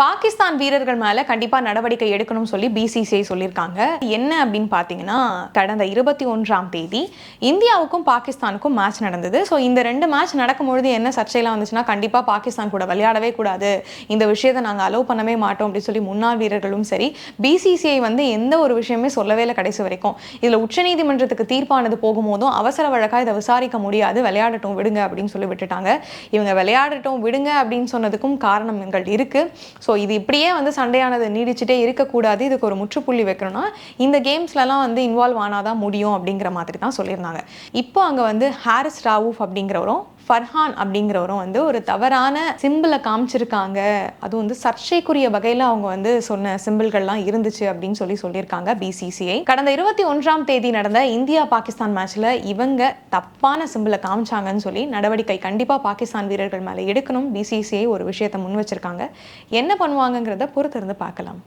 பாகிஸ்தான் வீரர்கள் மேல கண்டிப்பா நடவடிக்கை எடுக்கணும்னு சொல்லி பிசிசிஐ சொல்லியிருக்காங்க. என்ன அப்படின்னு பார்த்தீங்கன்னா கடந்த இருபத்தி ஒன்றாம் தேதி இந்தியாவுக்கும் பாகிஸ்தானுக்கும் மேட்ச் நடந்தது. ஸோ இந்த ரெண்டு மேட்ச் நடக்கும்பொழுது என்ன சர்ச்சையெல்லாம் வந்துச்சுன்னா கண்டிப்பா பாகிஸ்தான் கூட விளையாடவே கூடாது. இந்த விஷயத்தை நாங்கள் அலோவ் பண்ணவே மாட்டோம் அப்படின்னு சொல்லி முன்னாள் வீரர்களும் சரி பிசிசிஐ வந்து எந்த ஒரு விஷயமே சொல்லவே இல்லை கடைசி வரைக்கும். இதில் உச்சநீதிமன்றத்துக்கு தீர்ப்பானது போகும்போதும் அவசர வழக்காக இதை விசாரிக்க முடியாது. விளையாடட்டும் விடுங்க அப்படின்னு சொல்லி விட்டுட்டாங்க. இவங்க விளையாடட்டும் விடுங்க அப்படின்னு சொன்னதுக்கும் காரணங்கள் இருக்கு. ஸோ இது இப்படியே வந்து சண்டையானது நீடிச்சுட்டே இருக்கக்கூடாது. இதுக்கு ஒரு முற்றுப்புள்ளி வைக்கணும்னா இந்த கேம்ஸ்லலாம் வந்து இன்வால்வ் ஆனாதான் முடியும் அப்படிங்கிற மாதிரி தான் சொல்லியிருந்தாங்க. இப்போ அங்கே வந்து ஹாரிஸ் ராவூஃப் அப்படிங்கிறவரும் ஃபர்ஹான் அப்படிங்கிறவரும் வந்து ஒரு தவறான சிம்பிளை காமிச்சிருக்காங்க. அதுவும் வந்து சர்ச்சைக்குரிய வகையில் அவங்க வந்து சொன்ன சிம்பிள்கள்லாம் இருந்துச்சு அப்படின்னு சொல்லி சொல்லியிருக்காங்க பிசிசிஐ கடந்த இருபத்தி ஒன்றாம் தேதி நடந்த இந்தியா பாகிஸ்தான் மேட்ச்ல இவங்க தப்பான சிம்பிளை காமிச்சாங்கன்னு சொல்லி நடவடிக்கை கண்டிப்பாக பாகிஸ்தான் வீரர்கள் மேலே எடுக்கணும். பிசிசிஐ ஒரு விஷயத்தை முன் வச்சிருக்காங்க. என்ன பண்ணுவாங்கங்கிறத பொறுத்திருந்து பார்க்கலாம்.